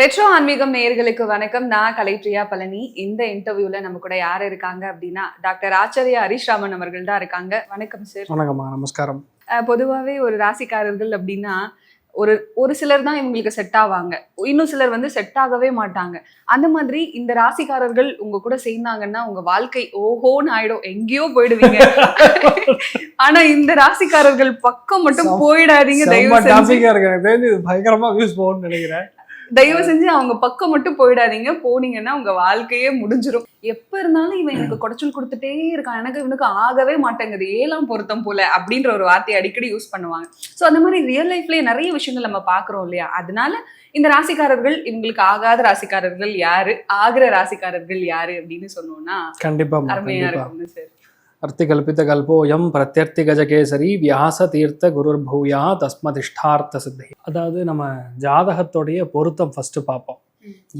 Retro ஆன்மீகம் நேயர்களுக்கு வணக்கம். நான் கலைப்ரியா பழனி. இந்த இன்டர்வியூல நம்ம கூட யார் இருக்காங்க அப்படின்னா டாக்டர் ஆச்சாரியா ஹரிஷ் ராமன் அவர்கள் தான் இருக்காங்க. வணக்கம் சார். வணக்கம்மா. நமஸ்காரம். பொதுவாகவே ஒரு ராசிக்காரர்கள் அப்படின்னா ஒரு ஒரு சிலர் தான் இவங்களுக்கு செட் ஆவாங்க. இன்னும் சிலர் வந்து செட் ஆகவே மாட்டாங்க. அந்த மாதிரி இந்த ராசிக்காரர்கள் உங்க கூட சேர்ந்தாங்கன்னா உங்க வாழ்க்கை ஓஹோன்னு ஆயிடும். எங்கேயோ போயிடுவீங்க. ஆனா இந்த ராசிக்காரர்கள் பக்கம் மட்டும் போயிடாதீங்க தயவு செம்ம செஞ்சு. டாபிக்கா இருக்கு. எனக்கு தெரிஞ்சு இது பயங்கரமா வியூஸ் போகும்னு நினைக்கிறேன். தயவு செஞ்சு அவங்க பக்கம் மட்டும் போயிடாதீங்க. போனீங்கன்னா உங்க வாழ்க்கையே முடிஞ்சிரும். எப்ப இருந்தாலும் இவன் எனக்கு குடைச்சல் கொடுத்துட்டே இருக்கான். எனக்கு இவனுக்கு ஆகவே மாட்டேங்குது. ஏழாம் பொருத்தம் போல அப்படின்ற ஒரு வார்த்தையை அடிக்கடி யூஸ் பண்ணுவாங்க. சோ அந்த மாதிரி ரியல் லைஃப்லயே நிறைய விஷயங்கள் நம்ம பாக்குறோம் இல்லையா? அதனால இந்த ராசிக்காரர்கள் இவங்களுக்கு ஆகாத ராசிக்காரர்கள் யாரு? ஆகிற ராசிக்காரர்கள் யாரு அப்படின்னு சொன்னோம்னா கண்டிப்பா அருமையா இருக்கும்னு சார் அர்த்தி கல்போயம் பிரத்யர்த்தி கஜகேசரி வியாச தீர்த்த குருர் பூயா தஸ்மதிஷ்டார்த்த சித்தி அதாவது நம்ம ஜாதகத்தோடைய பொருத்தம் ஃபர்ஸ்ட் பார்ப்போம்.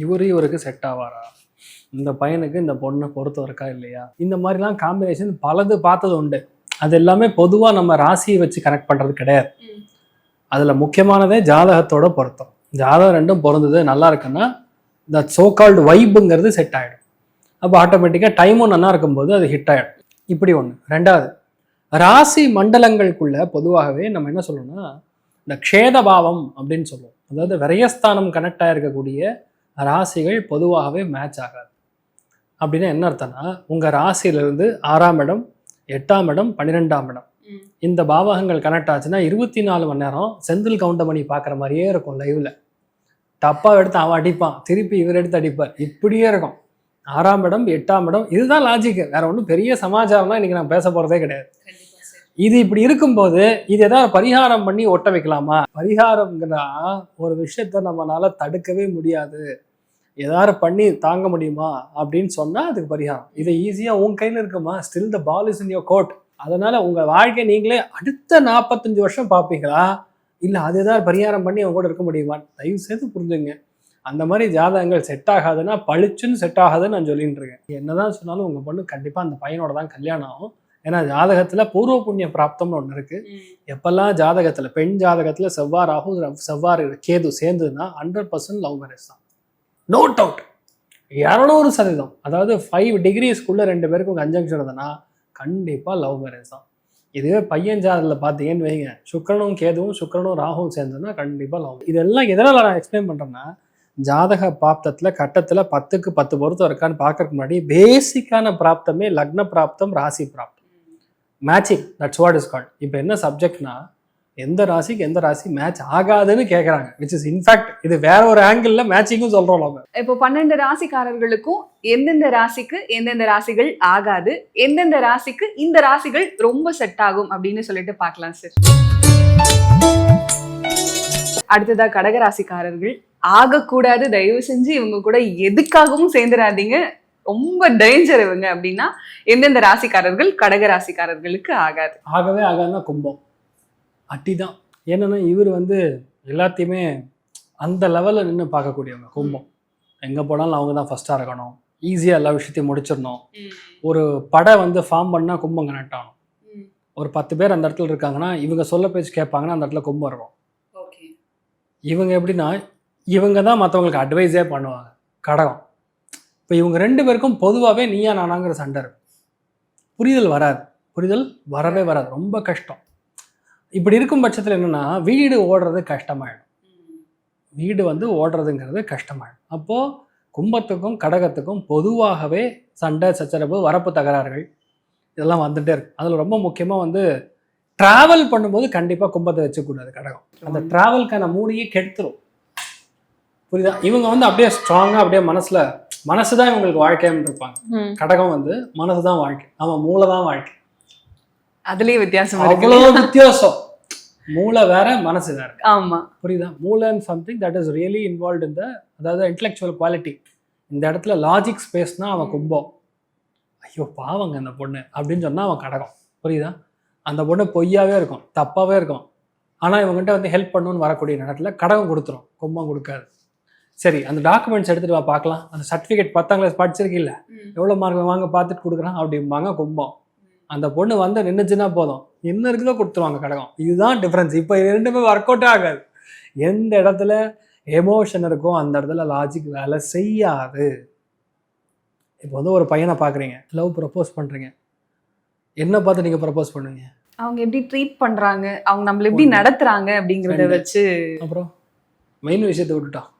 இவரு இவருக்கு செட் ஆவாரா? இந்த பையனுக்கு இந்த பொண்ணு பொருத்தம் இருக்கா இல்லையா? இந்த மாதிரிலாம் காம்பினேஷன் பலது பார்த்தது உண்டு. அது எல்லாமே பொதுவா நம்ம ராசியை வச்சு கனெக்ட் பண்றது கிடையாது. அதில் அதுல முக்கியமானதே ஜாதகத்தோட பொருத்தம். ஜாதகம் ரெண்டும் பொருந்தது நல்லா இருக்குன்னா இந்த சோ கால்டு வைப்புங்கிறது செட் ஆகிடும் அப்போ ஆட்டோமேட்டிக்காக டைமும் நல்லா இருக்கும்போது அது ஹிட் ஆகிடும் இப்படி ஒன்று ரெண்டாவது ராசி மண்டலங்களுக்குள்ள பொதுவாகவே நம்ம என்ன சொல்லணும்னா இந்த க்ஷேத பாவம் அப்படின்னு சொல்லுவோம். அதாவது விரயஸ்தானம் கனெக்ட் ஆகிருக்கக்கூடிய ராசிகள் பொதுவாகவே மேட்ச் ஆகாது. அப்படின்னா என்ன அர்த்தம்னா உங்கள் ராசியிலிருந்து ஆறாம் இடம் எட்டாம் இடம் பன்னிரெண்டாம் இடம். இந்த பாவகங்கள் கனெக்ட் ஆச்சுன்னா இருபத்தி நாலு மணி நேரம் செந்தில் கவுண்டமணி பார்க்குற மாதிரியே இருக்கும் லைவ்ல டப்பா எடுத்து அவன் அடிப்பான் திருப்பி இவர் எடுத்து அடிப்பார். இப்படியே இருக்கும். ஆறாம் இடம் எட்டாம் இடம் இதுதான் லாஜிக் வேற ஒன்றும் பெரிய சமாச்சாரம்லாம் இன்னைக்கு நான் பேச போறதே கிடையாது. இது இப்படி இருக்கும்போது இது ஏதாவது பரிகாரம் பண்ணி ஒட்ட வைக்கலாமா? பரிகாரம்ங்கிறா ஒரு விஷயத்த நம்மளால தடுக்கவே முடியாது. ஏதாவது பண்ணி தாங்க முடியுமா? அப்படின்னு சொன்னா அதுக்கு பரிகாரம். இது ஈஸியா உன் கையில இருக்குமா? Still the ball is in your court அதனால உங்க வாழ்க்கை நீங்களே அடுத்த நாற்பத்தஞ்சு வருஷம் பார்ப்பீங்களா? இல்ல அது ஏதாவது பரிகாரம் பண்ணி அவங்க கூட இருக்க முடியுமா? தயவு செய்து புரிஞ்சுங்க. அந்த மாதிரி ஜாதகங்கள் செட் ஆகாதுன்னா பளிச்சுன்னு செட் ஆகாதுன்னு நான் சொல்லிட்டு இருக்கேன். என்னதான் சொன்னாலும் உங்க பொண்ணு கண்டிப்பா அந்த பையனோட தான் கல்யாணம் ஆகும். ஏன்னா ஜாதகத்துல பூர்வ புண்ணிய பிராப்தம்னு ஒன்று இருக்கு. எப்பெல்லாம் ஜாதகத்துல பெண் ஜாதகத்துல செவ்வாய் ராகு செவ்வாறு கேது சேர்ந்ததுன்னா ஹண்ட்ரட் பர்சன்ட் லவ் மேரேஜ் தான். நோ டவுட் இரநூறு சதவீதம். அதாவது ஃபைவ் டிகிரிஸ்க்குள்ள ரெண்டு பேருக்கும் கன்ஜங்ஷன் இருந்ததுன்னா கண்டிப்பா லவ் மேரேஜ் தான். இதுவே பையன் ஜாதகத்தில் பார்த்தீங்கன்னு வைங்க. சுக்கிரனும் கேதுவும் சுக்கிரனும் ராகுவும் சேர்ந்ததுன்னா கண்டிப்பா லவ் இதெல்லாம் எதனால நான் எக்ஸ்பிளைன் பண்றேன்னா ஜாதக பிராப்தத்தில் கட்டத்தில் பத்துக்கு பத்து பொருத்தம் இருக்கான்னு பார்க்கறதுக்கு முன்னாடி பேசிக்கான பிராப்தமே லக்ன பிராப்தம் ராசி பிராப்தம். Matching that's what is called இப்போ என்ன சப்ஜெக்ட்னா எந்த ராசிக்கு எந்த ராசி மேட்ச் ஆகாதுன்னு கேட்குறாங்க விச் இஸ் இன்ஃபேக்ட் இது வேற ஒரு ஆங்கிள் மேட்சிங்கும் சொல்றோம் நம்ம இப்போ பன்னெண்டு ராசிக்காரர்களுக்கும் எந்தெந்த ராசிக்கு எந்தெந்த ராசிகள் ஆகாது எந்தெந்த ராசிக்கு இந்த ராசிகள் ரொம்ப செட் ஆகும் அப்படின்னு சொல்லிட்டு பார்க்கலாம் சார் அடுத்ததா கடகராசிக்காரர்கள் ஆகக்கூடாது தயவு செஞ்சு இவங்க கூட எதுக்காகவும் சேர்ந்துடாதீங்க ரொம்ப டேஞ்சர் இவங்க அப்படின்னா எந்தெந்த ராசிக்காரர்கள் கடகராசிக்காரர்களுக்கு ஆகாது. ஆகவே ஆகாதுன்னா கும்பம். அட்டி தான் என்னன்னா இவர் வந்து எல்லாத்தையுமே அந்த லெவலில் நின்று பார்க்கக்கூடியவங்க கும்பம். எங்கே போனாலும் அவங்க தான் ஃபஸ்ட்டாக இருக்கணும். ஈஸியாக எல்லா விஷயத்தையும் முடிச்சிடணும். ஒரு படை வந்து ஃபார்ம் பண்ணால் கும்பம் கனெக்ட் ஆகணும் ஒரு பத்து பேர் அந்த இடத்துல இருக்காங்கன்னா இவங்க சொல்ல பேச்சு கேட்பாங்கன்னா அந்த இடத்துல கும்பம் இருக்கும். ஓகே. இவங்க எப்படின்னா இவங்க தான் மற்றவங்களுக்கு அட்வைஸே பண்ணுவாங்க. கடகம் இப்போ இவங்க ரெண்டு பேருக்கும் பொதுவாகவே நீயா நானாங்கிற சண்டை இருக்கும். புரிதல் வராது. புரிதல் வரவே வராது. ரொம்ப கஷ்டம். இப்படி இருக்கும் பட்சத்தில் என்னன்னா வீடு ஓடுறது கஷ்டமாயிடும். வீடு வந்து ஓடுறதுங்கிறது கஷ்டமாயிடும். அப்போது கும்பத்துக்கும் கடகத்துக்கும் பொதுவாகவே சண்டை சச்சரவு வரப்பு தகராறுகள் இதெல்லாம் வந்துட்டே இருக்கு. அதில் ரொம்ப முக்கியமாக வந்து ட்ராவல் பண்ணும்போது கண்டிப்பாக கும்பத்தை வச்சுக்கூடாது கடகம் அந்த ட்ராவல்க்கான மூடியே கெடுத்துரும். புரியுதா? இவங்க வந்து அப்படியே ஸ்ட்ராங்காக அப்படியே மனசுல மனசு தான் இவங்களுக்கு வாழ்க்கைன்னு இருப்பாங்க. கடகம் வந்து மனசு தான் வாழ்க்கை. அவன் மூளை தான் வாழ்க்கை. அதுலயே வித்தியாசம் அவ்வளோ வித்தியாசம். மூளை வேற மனசு வேற. ஆமா. புரியுதா? மூளைன்னு something that is really involve இந்த அதாவது இன்டெலெக்சுவல் குவாலிட்டி இந்த இடத்துல லாஜிக் ஸ்பேஸ்னா அவன் கும்பம். ஐயோ பாவங்க அந்த பொண்ணு அப்படின்னு சொன்னா அவன் கடகம். புரியுதா? அந்த பொண்ணு பொய்யாவே இருக்கும் தப்பாவே இருக்கும். ஆனா இவங்ககிட்ட வந்து ஹெல்ப் பண்ணணும்னு வரக்கூடிய நேரத்துல கடகம் கொடுத்துரும். கும்பம் கொடுக்காது. சரி அந்த டாக்குமெண்ட்ஸ் எடுத்துட்டு வா பார்க்கலாம். அந்த சர்டிஃபிகேட் பத்தாம் கிளாஸ் படிச்சிருக்கீல்ல. எவ்வளோ மார்க் வாங்க பார்த்துட்டு கொடுக்குறான்? அப்படிம்பாங்க கும்பம். அந்த பொண்ணு வந்து நின்றுச்சுன்னா போதும். என்ன இருக்குதோ கொடுத்துருவாங்க கடகம். இதுதான் டிஃப்ரென்ஸ் இப்போ ரெண்டுமே ஒர்க் அவுட்டே ஆகாது. எந்த இடத்துல எமோஷன் இருக்கும் அந்த இடத்துல லாஜிக் வேலை செய்யாது. இப்போ வந்து ஒரு பையனை பார்க்குறீங்க. லவ் ப்ரப்போஸ் பண்ணுறீங்க என்ன பார்த்து நீங்கள் ப்ரப்போஸ் பண்ணுவீங்க? அவங்க எப்படி ட்ரீட் பண்றாங்க? அவங்க நம்மள எப்படி ஒண்ணு. நடத்துறாங்க அப்படிங்கறத. வச்சு அப்புறம் மெயின் விஷயத்தை விட்டுட்டோம்.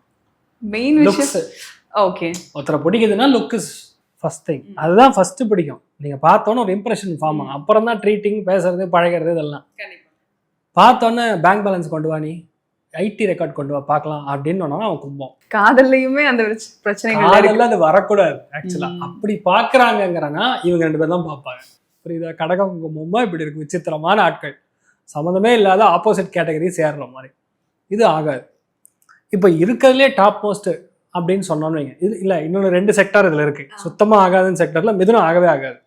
மெயின் விஷயம் ஓகே ஒருத்தரை பிடிக்குதுன்னா லுக் இஸ் ஃபர்ஸ்ட் திங். அதுதான் ஃபர்ஸ்ட் பிடிக்கும். நீங்கள் பார்த்தோன்னே ஒரு இம்ப்ரெஷன் ஃபார்ம் ஆகும். அப்புறம் தான் ட்ரீட்டிங் பேசுறது பழகிறது இதெல்லாம். பார்த்தோன்னே பேங்க் பேலன்ஸ் கொண்டு வா நீ. ஐடி ரெக்கார்ட் கொண்டு வா பார்க்கலாம் அப்படின்னு அவன் கும்போம். காதல்லையுமே அந்த பிரச்ச- பிரச்சனைகள் இருக்கு. காதல்ல அது வரக்கூடாது ஆக்சுவலா ம். அப்படி பாக்குறாங்கங்கிறனா இவங்க ரெண்டு பேரும் தான் பார்ப்பாங்க. புரியுதா? கடகம் கும்பமா இப்படி இருக்கு. விசித்திரமான ஆட்கள். சம்மந்தமே இல்லாத ஆப்போசிட் கேட்டகரி சேர்ற மாதிரி. இது ஆகாது. இப்போ இருக்கிறதுலே டாப் மோஸ்ட் அப்படின்னு சொன்னோம்னு வைங்க. இது இல்லை இன்னொன்று ரெண்டு செக்டார் இதில் இருக்கு. ஆ. சுத்தமாக ஆகாதுன்னு செக்டர்ல மிதுனம் ஆகவே ஆகாது.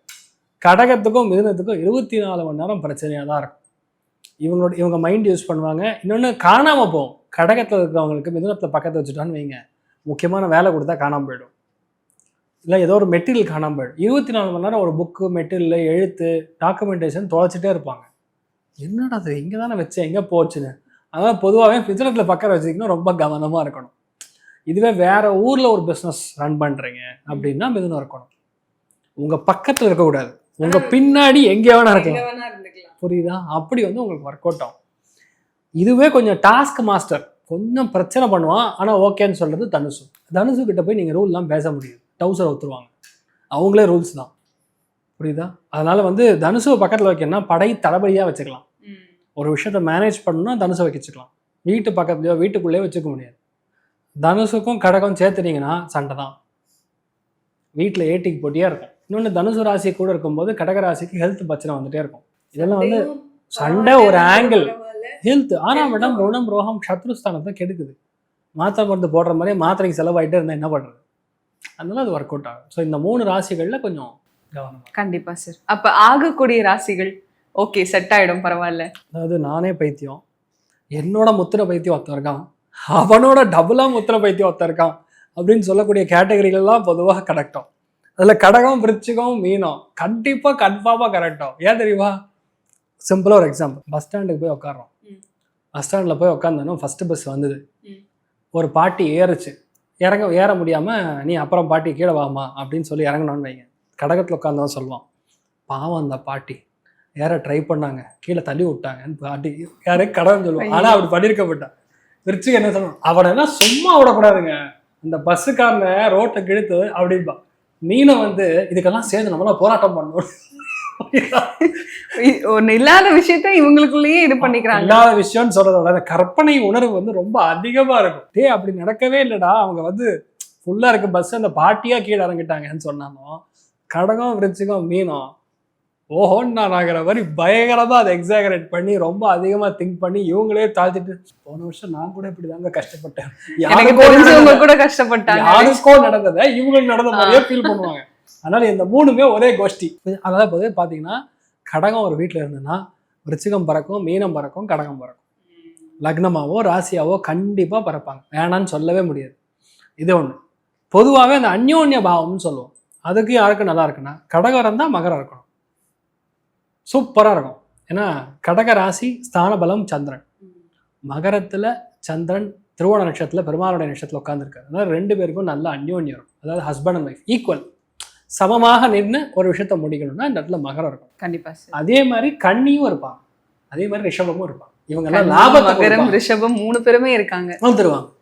கடகத்துக்கும் மிதுனத்துக்கும் இருபத்தி நாலு மணி நேரம் பிரச்சனையாக தான் இருக்கும். இவங்களோட இவங்க மைண்ட் யூஸ் பண்ணுவாங்க. இன்னொன்று காணாமல் போகும். கடகத்தில் இருக்கிறவங்களுக்கு மிதுனத்தில் பக்கத்தில் வச்சுட்டான்னு வைங்க. முக்கியமான வேலை கொடுத்தா காணாமல் போயிடும். இல்லை ஏதோ ஒரு மெட்டீரியல் காணாமல் போயிடும். இருபத்தி நாலு மணி நேரம் ஒரு புக்கு மெட்டீரியல் எழுத்து டாக்குமெண்டேஷன் தொலைச்சிட்டே இருப்பாங்க. என்னடா அது இங்கே தானே வச்சேன். எங்கே போச்சுன்னு? அதான் பொதுவாகவே மிதுனத்தில் பக்கம் வச்சுக்கணும் ரொம்ப கவனமாக இருக்கணும். இதுவே வேற ஊரில் ஒரு பிஸ்னஸ் ரன் பண்ணுறீங்க அப்படின்னா மிதுனம் இருக்கணும். உங்கள் பக்கத்தில் இருக்கக்கூடாது. உங்கள் பின்னாடி எங்கே வேணா இருக்கலாம். புரியுதா? அப்படி வந்து உங்களுக்கு ஒர்க் அவுட் ஆகும். இதுவே கொஞ்சம் டாஸ்க் மாஸ்டர் கொஞ்சம் பிரச்சனை பண்ணுவான். ஆனால் ஓகேன்னு சொல்றது தனுசு. தனுசு கிட்ட போய் நீங்கள் ரூல்லாம் பேச முடியாது. டவுசர் ஒத்துருவாங்க. அவங்களே ரூல்ஸ் தான். புரியுதா? அதனால வந்து தனுசுவை பக்கத்தில் வைக்கணும்னா படை தளபதியாக வச்சுக்கலாம். ஒரு விஷயத்த மேனேஜ் பண்ணணும்னா தனுசை வச்சுக்கலாம். வீட்டு பக்கத்துலையோ வீட்டுக்குள்ளேயோ வச்சுக்க முடியாது. தனுசுக்கும் கடகம் சேர்த்துனீங்கன்னா சண்டை தான். வீட்டில் ஏட்டிக்கு போட்டியாக இருக்கும். இன்னொன்று தனுசு ராசி கூட இருக்கும்போது கடக ராசிக்கு ஹெல்த் பிரச்சனை வந்துட்டே இருக்கும். இதெல்லாம் வந்து சண்டை ஒரு ஆங்கிள் ஹெல்த் ஆனால் மேடம் ருணம் ரோகம் சத்ருஸ்தானத்தை கெடுக்குது. மாத்திரை மருந்து போடுற மாதிரியே மாத்திரைக்கு செலவாயிட்டே இருந்தால் என்ன பண்ணுறது அதனால அது ஒர்க் அவுட் ஆகும். ஸோ இந்த மூணு ராசிகளில் கொஞ்சம் கவனமாக கண்டிப்பா சார் அப்ப ஆகக்கூடிய ராசிகள்? ஓகே செட் ஆயிடும் பரவாயில்ல. அதாவது நானே பைத்தியம். என்னோட முத்திர பைத்தியம் ஒருத்தன் இருக்கான். அவனோட டபுளாக முத்திர பைத்தியம் ஒருத்தன் இருக்கான். அப்படின்னு சொல்லக்கூடிய கேட்டகரிகள்லாம் பொதுவாக கரெக்டும் அதில் கடகம் விருச்சிகம் மீனம் கண்டிப்பாக கன்ஃபார்மாக கரெக்டும் ஏன் தெரியுமா? சிம்பிளாக ஒரு எக்ஸாம்பிள் பஸ் ஸ்டாண்டுக்கு போய் உட்காரோம் ம். பஸ் ஸ்டாண்டில் போய் உட்காந்தோம் ஃபஸ்ட்டு பஸ் வந்தது. ஒரு பாட்டி ஏறுச்சு. இறங்க ஏற முடியாமல் நீ அப்புறம் பாட்டி கீழே வாமா அப்படின்னு சொல்லி இறங்கணும்னு வைங்க. கடகத்தில் உட்காந்தவன் சொல்லுவான். பாவம் அந்த பாட்டி. ஏற ட்ரை பண்ணாங்க. கீழே தள்ளி விட்டாங்கன்னு பாட்டி யாரே கடவுள் சொல்லுவான் ஆனால் அப்படி பண்ணியிருக்க மாட்டான் விருச்சிக்கு என்ன சொல்லணும் அவனை எல்லாம் சும்மா விடக்கூடாதுங்க. இந்த பஸ்ஸுக்காரனை ரோட்டை கிழித்து அப்படின்பா. மீனை வந்து இதுக்கெல்லாம் சேர்ந்து நம்மளாம் போராட்டம் பண்ணணும். ஒண்ணு இல்லாத விஷயத்த இவங்களுக்குள்ளேயே இது பண்ணிக்கிறாங்க. இல்லாத விஷயம்னு சொல்றத விட அந்த கற்பனை உணர்வு வந்து ரொம்ப அதிகமா இருக்கும். டேய் அப்படி நடக்கவே இல்லைடா. அவங்க வந்து ஃபுல்லா இருக்கு பஸ் அந்த பாட்டியா கீழே இறங்கிட்டாங்கன்னு சொன்னாலும் கடகம் விருச்சிகம் மீனம் ஓஹோன்னு நான் ஆகிற மாதிரி பயங்கரமா அதை எக்ஸாகரேட் பண்ணி ரொம்ப அதிகமா திங்க் பண்ணி இவங்களே தாழ்த்திட்டு போன வருஷம் நான் கூட இப்படிதாங்க கஷ்டப்பட்டேன். எனக்கு யாருக்கோ கூட கஷ்டப்பட்டாங்க. யாருக்கோ நடந்ததை இவங்களுக்கு நடந்த மாதிரியே ஃபீல் பண்ணுவாங்க. அதனால இந்த மூணுமே ஒரே கோஷ்டி. அதாவது பொதுவே பாத்தீங்கன்னா கடகம் ஒரு வீட்டுல இருந்ததுன்னா விருச்சிகம் பறக்கும் மீனம் பறக்கும் கடகம் பறக்கும். லக்னமாவோ ராசியாவோ கண்டிப்பா பறப்பாங்க. வேணான்னு சொல்லவே முடியாது. இது ஒண்ணு. பொதுவாகவே அந்த அந்யோன்ய பாவம்னு சொல்லுவோம். அதுக்கு யாருக்கு நல்லா இருக்குன்னா கடகம் இருந்தா மகரம் இருக்கணும். சூப்பரா இருக்கும். ஏன்னா கடக ராசி ஸ்தான பலம் சந்திரன். மகரத்துல சந்திரன் திருவோண நட்சத்திரத்துல பெருமாளுடைய நட்சத்திரத்துல உட்காந்துருக்காரு அதனால ரெண்டு பேருக்கும் நல்ல அந்யோன்யம் அதாவது ஹஸ்பண்ட் அண்ட் ஒய்ஃப் ஈக்குவல் சமமாக நின்று ஒரு விஷயத்த முடிக்கணும்னா இந்த இடத்துல மகரம் இருக்கும். கண்டிப்பா சார் அதே மாதிரி கன்னியும் இருப்பாங்க. அதே மாதிரி ரிஷபமும் இருப்பாங்க. இவங்க எல்லாம் மகரம் கொடுப்பாங்க. ரிஷபம் மூணு பேருமே இருக்காங்க. வந்துருவாங்க.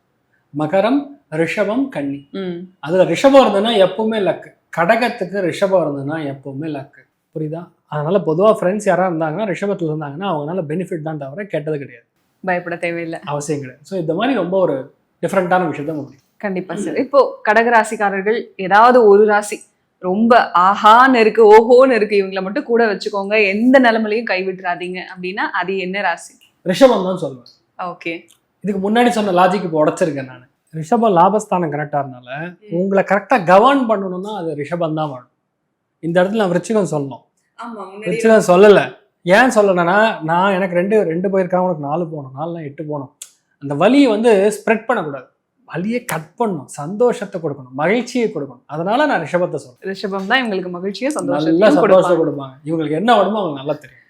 மகரம் ரிஷபம் கன்னி. ம். அதுல ரிஷபம் இருந்ததுன்னா எப்பவுமே லக்கு. கடகத்துக்கு ரிஷபம் இருந்ததுன்னா எப்பவுமே லக்கு. புரியுதா? அதனால பொதுவா ஃப்ரெண்ட்ஸ் யாரா இருந்தாங்கன்னா ரிஷபத்துல இருந்தாங்கன்னா அவங்களால பெனிஃபிட் தான் தவிர கெட்டது கிடையாது. பயப்பட தேவையில்லை. அவசியம் கிடையாது. ஸோ இந்த மாதிரி ரொம்ப ஒரு டிஃப்ரெண்ட்டான விஷயத்த முடியும். கண்டிப்பா சார் இப்போ கடகராசிக்காரர்கள் ஏதாவது ஒரு ராசி ரொம்ப ஆஹான்னு இருக்கு ஓஹோன்னு இருக்கு இவங்கள மட்டும் கூட வச்சுக்கோங்க. எந்த நிலைமையிலையும் கைவிட்டுறாதீங்க. அப்படின்னா அது என்ன ராசி? ரிஷபம் தான் சொல்லுவேன். ஓகே. இதுக்கு முன்னாடி சொன்ன லாஜிக் இப்போ உடைச்சிருக்கேன் நான். ரிஷபம் லாபஸ்தானம் கரெக்டாக இருந்தால உங்களை கரெக்டாக கவர்ன் பண்ணணும்னா அது ரிஷபம் தான் வேணும். இந்த இடத்துல நான் விருச்சிகம் சொல்லணும். விருச்சிகம் சொல்லலை. ஏன் சொல்லணும்னா நான் எனக்கு ரெண்டு ரெண்டு போயிருக்காங்க உனக்கு நாலு போகணும் நாலுலாம் எட்டு போகணும். அந்த வலியை வந்து ஸ்ப்ரெட் பண்ணக்கூடாது. வலியை கட் பண்ணணும் சந்தோஷத்தை கொடுக்கணும் மகிழ்ச்சியை கொடுக்கணும். அதனால நான் ரிஷபத்தை சொல்றேன். ரிஷபம் தான் இவங்களுக்கு மகிழ்ச்சியும் நல்லா சந்தோஷத்தையும் சந்தோஷத்தை கொடுப்பாங்க. இவங்களுக்கு என்ன வேணுமோ அவங்க நல்லா தெரியும்.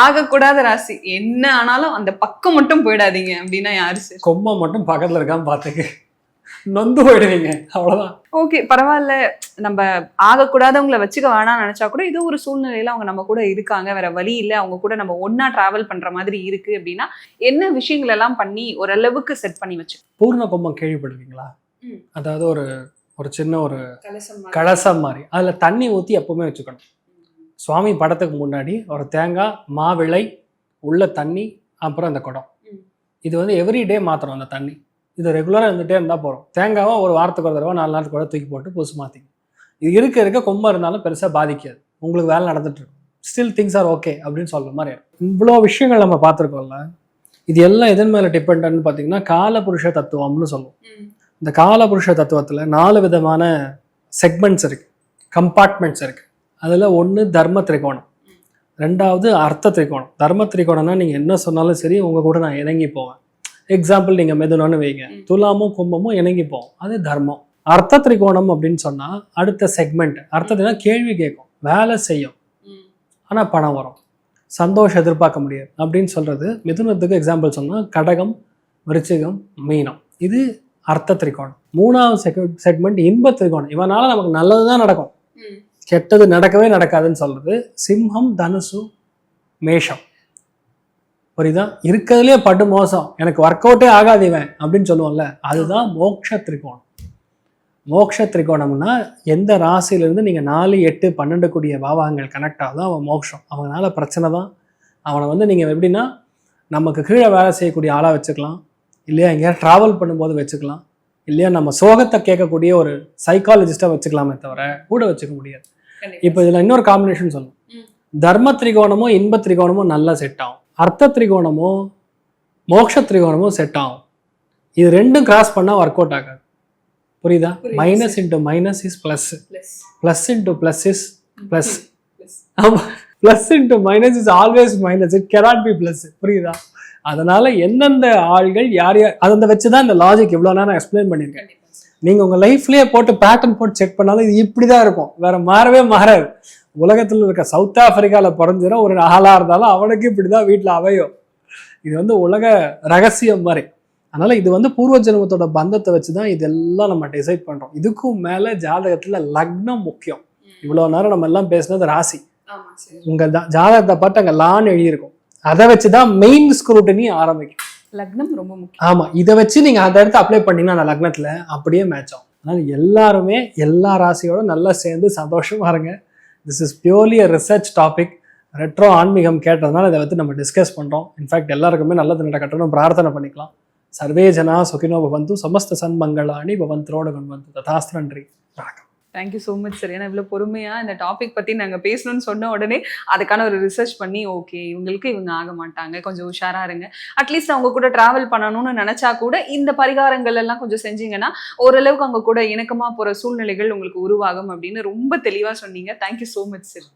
ஆகக்கூடாத ராசி. என்ன ஆனாலும் அந்த பக்கம் மட்டும் போயிடாதீங்க அப்படின்னா யாரு கொம்மை மட்டும் பக்கத்துல இருக்கான்னு பார்த்துக்கு. நொந்து போயிடுவீங்க. அவ்வளவுதான். ஓகே பரவாயில்ல. நம்ம ஆகக்கூடாதவங்களை வச்சுக்க வேணாம்னு நினைச்சா கூட இது ஒரு சூழ்நிலையில அவங்க நம்ம கூட இருக்காங்க. வேற வழி இல்ல. அவங்க கூட நம்ம ஒன்னா டிராவல் பண்ற மாதிரி இருக்கு அப்படின்னா என்ன விஷயங்கள் எல்லாம் பண்ணி ஓரளவுக்கு செட் பண்ணி வச்சு பூர்ண கொம்பம் கேள்விப்படுவீங்களா. அதாவது ஒரு ஒரு சின்ன ஒரு கலசம் மாதிரி. அதுல தண்ணி ஊத்தி எப்பவுமே வச்சுக்கணும். சுவாமி படத்துக்கு முன்னாடி ஒரு தேங்காய் மாவிளை உள்ள தண்ணி அப்புறம் அந்த குடம். இது வந்து எவ்ரி டே மாற்றணும் அந்த தண்ணி. இது ரெகுலராக இருந்துகிட்டே இருந்தால் போகிறோம் தேங்காவை ஒரு வாரத்துக்கு ஒரு தடவை நாலு நாளுக்கு கூட தூக்கி போட்டு புதுசு மாற்றிக்கணும் இது இருக்க இருக்க கொம்பா இருந்தாலும் பெருசாக பாதிக்காது. உங்களுக்கு வேலை நடந்துட்டு இருக்கும். ஸ்டில் திங்ஸ் ஆர் ஓகே அப்படின்னு சொல்ற மாதிரி. இவ்வளோ விஷயங்கள் நம்ம பார்த்துருக்கோம்ல இது எல்லாம் எதன் மேலே டிபெண்ட்னு பார்த்தீங்கன்னா காலபுருஷ தத்துவம்னு சொல்லுவோம். இந்த காலபுருஷ தத்துவத்தில் நாலு விதமான செக்மெண்ட்ஸ் இருக்கு. கம்பார்ட்மெண்ட்ஸ் இருக்கு. அதில் ஒன்று தர்ம திரிகோணம். ரெண்டாவது அர்த்த திரிகோணம். தர்ம திரிகோணம்னா நீங்கள் என்ன சொன்னாலும் சரி உங்கள் கூட நான் இணங்கி போவேன். எக்ஸாம்பிள் நீங்கள் மிதுனம்னு வைங்க. துலாமும் கும்பமும் இணங்கி போவோம் அது தர்மம். அர்த்த திரிகோணம் அப்படின்னு சொன்னால் அடுத்த செக்மெண்ட் அர்த்தத்தினா கேள்வி கேட்கும். வேலை செய்யும். ஆனால் பணம் வரும். சந்தோஷம் எதிர்பார்க்க முடியாது. அப்படின்னு சொல்றது மிதுனத்துக்கு எக்ஸாம்பிள் சொன்னால் கடகம் விருச்சிகம் மீனம். இது அர்த்த திரிகோணம். மூணாவது செக்மெண்ட் இன்ப திரிகோணம். இவனால நமக்கு நல்லது தான் நடக்கும் கெட்டது நடக்கவே நடக்காதுன்னு சொல்றது சிம்மம் தனுசு மேஷம். புரியுதா? இருக்கிறதுலே படு மோசம். எனக்கு ஒர்க் அவுட்டே ஆகாது இவன் அப்படின்னு சொல்லுவோம்ல அதுதான் மோட்ச திரிகோணம். மோட்ச திரிகோணம்னா எந்த ராசியிலிருந்து நீங்கள் நாலு எட்டு பன்னெண்டு கூடிய பாவகங்கள் கனெக்ட் ஆகுதோ அவன் மோட்சம் அவனால பிரச்சனை தான். அவனை வந்து நீங்கள் எப்படின்னா நமக்கு கீழே வேலை செய்யக்கூடிய ஆளாக வச்சுக்கலாம். இல்லையா எங்கேயாவது ட்ராவல் பண்ணும்போது வச்சுக்கலாம். இல்லையா நம்ம சோகத்தை கேட்கக்கூடிய ஒரு சைக்காலஜிஸ்ட்டாக வச்சுக்கலாமே தவிர கூட வச்சுக்க முடியாது. இப்போ இதில் இன்னொரு காம்பினேஷன் சொல்லணும். தர்ம திரிகோணமும் இன்ப திரிகோணமும் நல்லா செட் ஆகும். அர்த்த திரிகோணமும் மோட்ச திரிகோணமும் செட் ஆகும். இது ரெண்டும் கிராஸ் பண்ணால் ஒர்க் அவுட் ஆகாது. புரியுதா? Minus into minus is plus plus into plus is plus ஆமாம் plus into minus is always minus it cannot be plus புரியுதா? அதனால எந்தெந்த ஆள்கள் யார் யார் அதை வச்சு தான் இந்த லாஜிக் இவ்வளோ நேரம் எக்ஸ்பிளைன் பண்ணியிருக்கேன். நீங்கள் உங்கள் லைஃப்லேயே போட்டு பேட்டர்ன் போட்டு செக் பண்ணாலும் இது இப்படி தான் இருக்கும். வேற மாறவே மாறாது. உலகத்தில் இருக்க சவுத் ஆப்பிரிக்காவில் பிறந்துடும் ஒரு ஆளாக இருந்தாலும் அவனுக்கு இப்படி தான் வீட்டில் அவையும் இது வந்து உலக ரகசியம் மாதிரி. அதனால இது வந்து பூர்வ ஜென்மத்தோட பந்தத்தை வச்சு தான் இதெல்லாம் நம்ம டிசைட் பண்ணுறோம் இதுக்கும் மேலே ஜாதகத்தில் லக்னம் முக்கியம். இவ்வளோ நேரம் நம்ம எல்லாம் பேசுனது ராசி. உங்கள் ஜா- ஜாதகத்தை பார்த்து அங்கே லான்னு எழுதியிருக்கும். அதை வச்சு தான் மெயின் ஸ்க்ரூட்டனி ஆரம்பிக்கும். லக்னம் ரொம்ப முக்கியம். ஆமா இதை வச்சு நீங்க அதை எடுத்து அப்ளை பண்ணீங்கன்னா அந்த லக்னத்துல அப்படியே மேட்ச் ஆகும். அதனால எல்லாருமே எல்லா ராசியோட நல்லா சேர்ந்து சந்தோஷமா இருங்க. This is purely a research topic retro ஆன்மீகம் கேட்டதுனால இதை வந்து நம்ம டிஸ்கஸ் பண்ணுறோம் இன்ஃபேக்ட் எல்லாருக்குமே நல்லது நடக்கட்டும் பிரார்த்தனை பண்ணிக்கலாம். சர்வே ஜனா சுகினோ பவந்து சமஸ்த சன்மங்களாணி பவந்தரோட கண்வந்து ததாஸ்து நன்றி. வணக்கம். தேங்க்யூ ஸோ மச் சார் ஏன்னா இவ்வளோ பொறுமையாக இந்த டாபிக் பற்றி நாங்கள் பேசணும்னு சொன்ன உடனே அதுக்கான ஒரு ரிசர்ச் பண்ணி ஓகே இவங்களுக்கு இவங்க ஆக மாட்டாங்க. கொஞ்சம் உஷாராக இருங்க. அட்லீஸ்ட் அவங்க கூட ட்ராவல் பண்ணணும்னு நினச்சா கூட இந்த பரிகாரங்கள் எல்லாம் கொஞ்சம் செஞ்சீங்கன்னா ஓரளவுக்கு அவங்க கூட இணக்கமாக போகிற சூழ்நிலைகள் உங்களுக்கு உருவாகும் அப்படின்னு ரொம்ப தெளிவாக சொன்னீங்க. Thank you so much sir